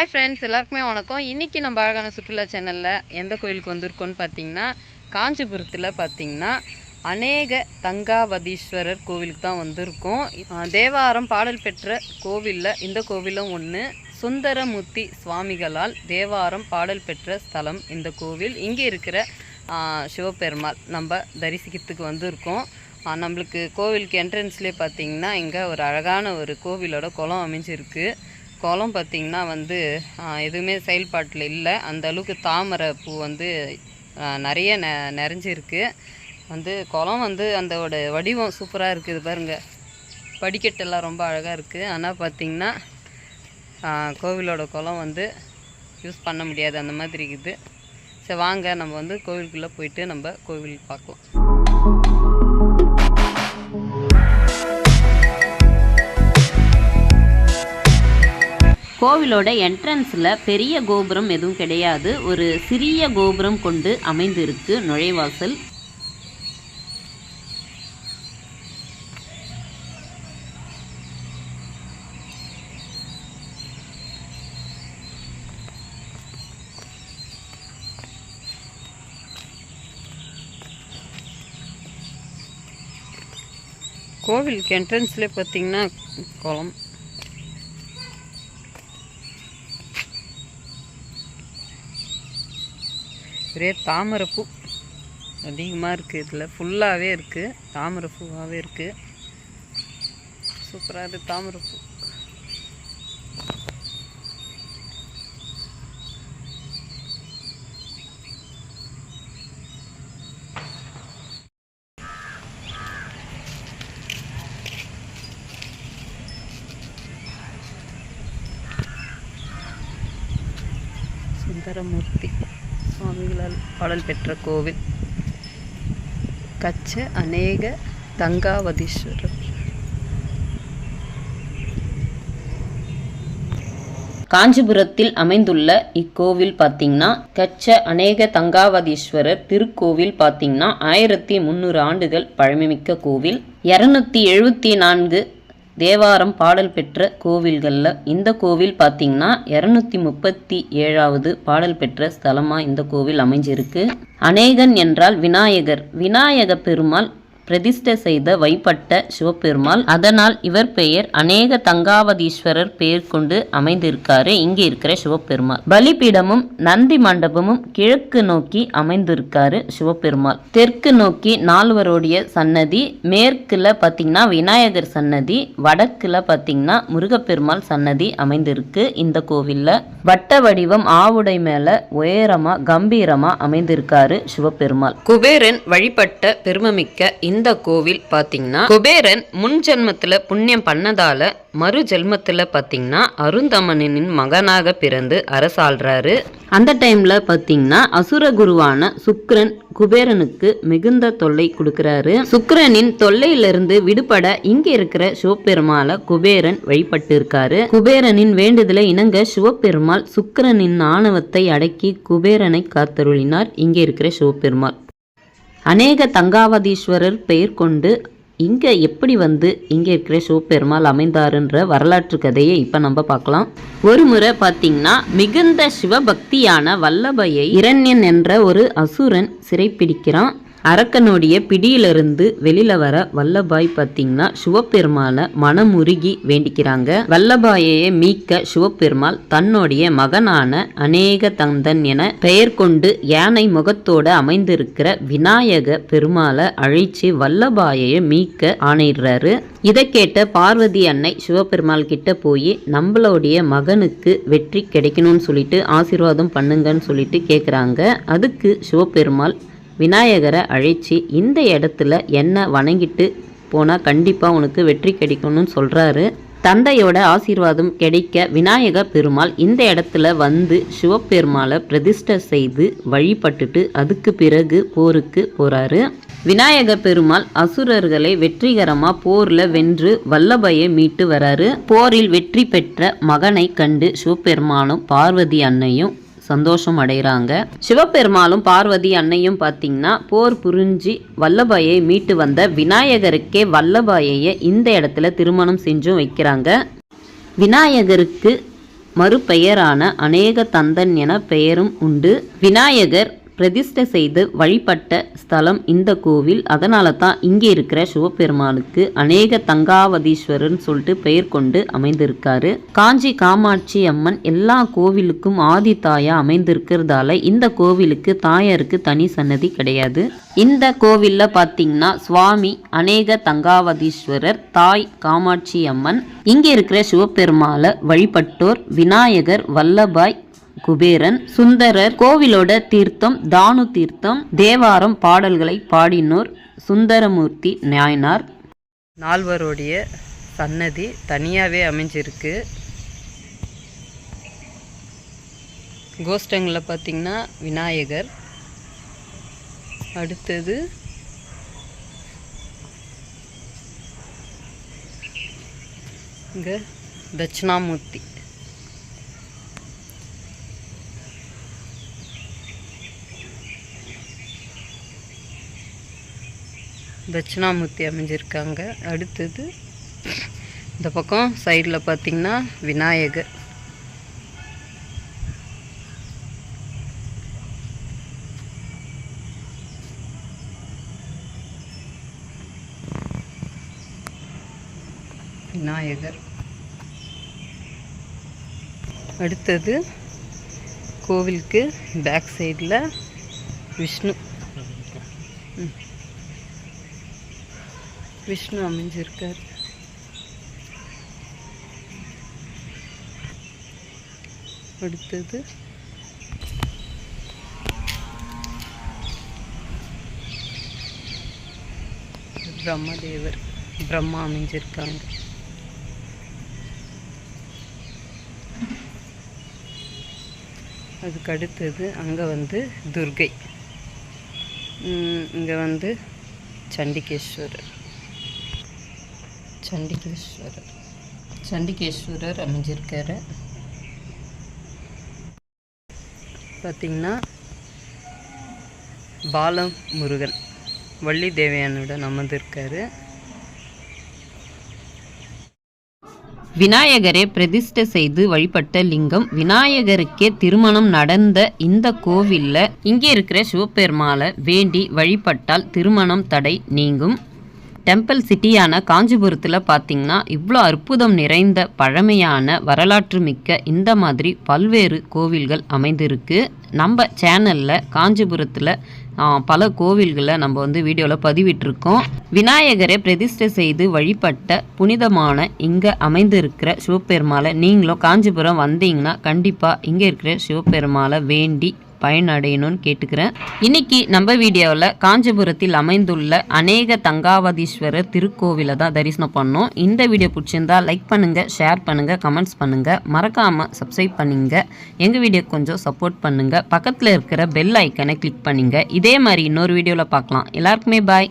Hi friends எல்லாருக்குமே வணக்கம். இன்றைக்கி நம்ம அழகான சுற்றுலா சேனலில் எந்த கோயிலுக்கு வந்திருக்கோன்னு பார்த்தீங்கன்னா காஞ்சிபுரத்தில் பார்த்தீங்கன்னா அநேக தங்காவதீஸ்வரர் கோவிலுக்கு தான் வந்திருக்கோம். தேவாரம் பாடல் பெற்ற கோவிலில் இந்த கோவிலும் ஒன்று சுந்தரமூர்த்தி சுவாமிகளால் தேவாரம் பாடல் பெற்ற ஸ்தலம் இந்த கோவில். இங்கே இருக்கிற சிவபெருமாள் நம்ம தரிசிக்கிறதுக்கு வந்திருக்கோம். நம்மளுக்கு கோவிலுக்கு என்ட்ரன்ஸ்லேயே பார்த்தீங்கன்னா இங்கே ஒரு அழகான ஒரு கோவிலோட குளம் அமைஞ்சிருக்கு. குளம் பார்த்திங்கன்னா வந்து எதுவுமே செயல்பாட்டில் இல்லை. அந்த அளவுக்கு தாமரை பூ வந்து நிறைய நெ நிறைஞ்சிருக்கு. வந்து குளம் வந்து அதோட வடிவம் சூப்பராக இருக்குது பாருங்கள் படிக்கட்டெல்லாம் ரொம்ப அழகாக இருக்குது ஆனால் பார்த்திங்கன்னா கோவிலோட குளம் வந்து யூஸ் பண்ண முடியாது. அந்த மாதிரி இருக்குது. சரி வாங்க. நம்ம வந்து கோவிலுக்குள்ளே போயிட்டு நம்ம கோவில் பார்க்கலாம். கோவிலோட என்ட்ரன்ஸில் பெரிய கோபுரம் எதுவும் கிடையாது. ஒரு சிறிய கோபுரம் கொண்டு அமைந்திருக்கு நுழைவாசல். கோவிலுக்கு என்ட்ரன்ஸ்லேயே பார்த்தீங்கன்னா குளம். ஒரே தாமரைப்பூ அதிகமாக இருக்குது இதில். ஃபுல்லாகவே இருக்குது தாமரைப்பூவாகவே இருக்குது சூப்பராக இருக்குது தாமரைப்பூ சுந்தரமூர்த்தி. சுவாமிகளால் பாடல் பெற்ற கோவில். கச்ச அநேக தங்காவதீஸ்வரர். காஞ்சிபுரத்தில் அமைந்துள்ள இக்கோவில் பார்த்தீங்கன்னா கச்ச அநேக தங்காவதீஸ்வரர் திருக்கோவில் பார்த்தீங்கன்னா ஆயிரத்தி முந்நூறு ஆண்டுகள் பழமைமிக்க கோவில். இரநூத்தி எழுபத்தி நான்கு தேவாரம் பாடல் பெற்ற கோவில்களில் இந்த கோவில் பார்த்தீங்கன்னா இரநூத்தி முப்பத்தி ஏழாவது பாடல் பெற்ற ஸ்தலமாக இந்த கோவில் அமைஞ்சிருக்கு. அநேகன் என்றால் விநாயகர். விநாயக பெருமாள் பிரதிஷ்டை செய்த வைப்பட்ட சிவபெருமாள் அதனால் இவர் பெயர் அநேக தங்காவதீஸ்வரர் பெயர் கொண்டு அமைந்திருக்காரு இங்கே இருக்கிற சிவபெருமாள். பலிபீடமும் நந்தி மண்டபமும் கிழக்கு நோக்கி அமைந்திருக்காரு சிவபெருமாள். தெற்கு நோக்கி நால்வருடைய சன்னதி மேற்குல பார்த்தீங்கன்னா விநாயகர் சன்னதி வடக்குல பார்த்தீங்கன்னா முருகப்பெருமாள் சன்னதி அமைந்திருக்கு இந்த கோவில்ல. வட்ட வடிவம் ஆவுடை மேல உயரமா கம்பீரமா அமைந்திருக்காரு சிவபெருமாள். குபேரன் வழிபட்ட பெருமமிக்க இந்த கோவில் பார்த்தீங்கன்னா குபேரன் முன் ஜென்மத்தில் புண்ணியம் பண்ணதால மறு ஜென்மத்தில் பார்த்தீங்கன்னா அருந்தமனின் மகனாக பிறந்து அரசாள்றாரு. அந்த டைமில் பார்த்தீங்கன்னா அசுர குருவான சுக்ரன் குபேரனுக்கு மிகுந்த தொல்லை கொடுக்கிறாரு. சுக்ரனின் தொல்லையிலிருந்து விடுபட இங்க இருக்கிற சிவபெருமாளை குபேரன் வழிபட்டு இருக்காரு குபேரனின் வேண்டுதலை இணங்க சிவபெருமாள் சுக்ரனின் ஆணவத்தை அடக்கி குபேரனை காத்தருளினார். இங்கே இருக்கிற சிவபெருமாள். அநேக தங்காவதீஸ்வரர் பெயர் கொண்டு இங்கே எப்படி வந்து இங்கே இருக்கிற சிவபெருமாள் அமைந்தாருன்ற வரலாற்று கதையை இப்போ நம்ம பார்க்கலாம். ஒரு முறை பார்த்தீங்கன்னா மிகுந்த சிவபக்தியான வல்லபையை இரண்யன் என்ற ஒரு அசுரன் சிறைப்பிடிக்கிறான். அரக்கனுடைய பிடியிலிருந்து வெளியில வர வல்லபாய் பார்த்தீங்கன்னா சிவபெருமானை மனமுருகி வேண்டிக்கிறாங்க. வல்லபாயையே மீக்க சிவபெருமாள் தன்னுடைய மகனான அநேக தந்தன் என பெயர் கொண்டு யானை முகத்தோடு அமைந்திருக்கிற விநாயக பெருமாளை அழைச்சு வல்லபாயையை மீக்க ஆணையிடுறாரு. இதை கேட்ட பார்வதி அன்னை சிவபெருமாள் கிட்ட போய் நம்மளுடைய மகனுக்கு வெற்றி கிடைக்கணும்னு சொல்லிட்டு ஆசீர்வாதம் பண்ணுங்கன்னு சொல்லிட்டு கேட்குறாங்க அதுக்கு சிவபெருமாள் விநாயகரை அழைச்சி இந்த இடத்துல என்ன வணங்கிட்டு போனால் கண்டிப்பாக உனக்கு வெற்றி கிடைக்கணும்னு சொல்கிறாரு தந்தையோட ஆசீர்வாதம் கிடைக்க விநாயக பெருமாள் இந்த இடத்துல வந்து சிவபெருமாளை பிரதிஷ்டை செய்து வழிபட்டுட்டு அதுக்கு பிறகு போருக்கு போகிறாரு விநாயக பெருமாள் அசுரர்களை வெற்றிகரமாக போரில் வென்று வல்லபையை மீட்டு வராரு. போரில் வெற்றி பெற்ற மகனை கண்டு சிவபெருமானும் பார்வதி அன்னையும் சந்தோஷம் அடைகிறாங்க சிவபெருமாளும் பார்வதி அன்னையும் பார்த்தீங்கன்னா போர் புரிஞ்சு வல்லபாயை மீட்டு வந்த விநாயகருக்கே வல்லபாயையை இந்த இடத்துல திருமணம் செஞ்சும் வைக்கிறாங்க. விநாயகருக்கு மறுபெயரான அநேக தந்தன் என பெயரும் உண்டு. விநாயகர் பிரதிஷ்டை செய்து வழிபட்ட ஸ்தலம் இந்த கோவில். அதனால தான் இங்கே இருக்கிற சிவபெருமானுக்கு அநேக தங்காவதீஸ்வரர்னு சொல்லிட்டு பெயர் கொண்டு அமைந்திருக்காரு. காஞ்சி காமாட்சி அம்மன் எல்லா கோவிலுக்கும் ஆதி தாயா அமைந்திருக்கிறதால இந்த கோவிலுக்கு தாயாருக்கு தனி சன்னதி கிடையாது. இந்த கோவில்ல பார்த்தீங்கன்னா சுவாமி அநேக தங்காவதீஸ்வரர் தாய் காமாட்சி அம்மன் இங்கே இருக்கிற சிவபெருமாளை வழிபட்டோர் விநாயகர் வல்லபாய் குபேரன் சுந்தரர் கோவிலோட தீர்த்தம் தானு தீர்த்தம் தேவாரம் பாடல்களை பாடினோர் சுந்தரமூர்த்தி நாயனார். நால்வருடைய சன்னதி தனியாகவே அமைஞ்சிருக்கு. கோஷ்டங்களில் பார்த்தீங்கன்னா விநாயகர். அடுத்தது இங்கே தட்சிணாமூர்த்தி. தட்சிணாமூர்த்தி அமைஞ்சிருக்காங்க. அடுத்தது இந்த பக்கம் சைடில் பார்த்தீங்கன்னா விநாயகர். விநாயகர். அடுத்தது கோவிலுக்கு பேக் சைடில் விஷ்ணு. விஷ்ணு அமைஞ்சிருக்கார். அடுத்தது. பிரம்மதேவர் பிரம்மா அமைஞ்சிருக்காங்க. அதுக்கு அடுத்தது அங்கே வந்து துர்கை. இங்கே வந்து சண்டிகேஸ்வரர். சண்டிகேஸ்வரர். சண்டிகேஸ்வரர் அமைஞ்சிருக்காரு. பார்த்திங்கன்னா பாலம் முருகன் வள்ளி தேவையானுடன் அமர்ந்திருக்காரு. விநாயகரை பிரதிஷ்டை செய்து வழிபட்ட லிங்கம் விநாயகருக்கே திருமணம் நடந்த இந்த கோவில்ல இங்கே இருக்கிற சிவபெருமாளை வேண்டி வழிபட்டால் திருமணம் தடை நீங்கும். டெம்பிள் சிட்டியான காஞ்சிபுரத்தில் பார்த்தீங்கன்னா இவ்வளோ அற்புதம் நிறைந்த பழமையான வரலாற்று மிக்க இந்த மாதிரி பல்வேறு கோவில்கள் அமைந்திருக்கு. நம்ம சேனலில் காஞ்சிபுரத்தில் பல கோவில்களை நம்ம வந்து வீடியோவில் பதிவிட்டிருக்கோம். விநாயகரை பிரதிஷ்டை செய்து வழிபட்ட புனிதமான இங்கே அமைந்திருக்கிற சிவபெருமாளை நீங்களும் காஞ்சிபுரம் வந்தீங்கன்னா கண்டிப்பாக இங்கே இருக்கிற சிவபெருமாளை வேண்டி பயனடையணும்னு கேட்டுக்கிறேன். இன்னைக்கு நம்ம வீடியோவில் காஞ்சிபுரத்தில் அமைந்துள்ள அநேக தங்காவதீஸ்வரர் திருக்கோவிலை தான் தரிசனம் பண்ணோம். இந்த வீடியோ பிடிச்சிருந்தா லைக் பண்ணுங்கள் ஷேர் பண்ணுங்கள் கமெண்ட்ஸ் பண்ணுங்கள் மறக்காமல் சப்ஸ்கிரைப் பண்ணுங்க. எங்கள் வீடியோ கொஞ்சம் சப்போர்ட் பண்ணுங்கள் பக்கத்தில் இருக்கிற பெல் ஐக்கனை கிளிக் பண்ணுங்கள் இதே மாதிரி இன்னொரு வீடியோவில் பார்க்கலாம். எல்லாருக்குமே பாய்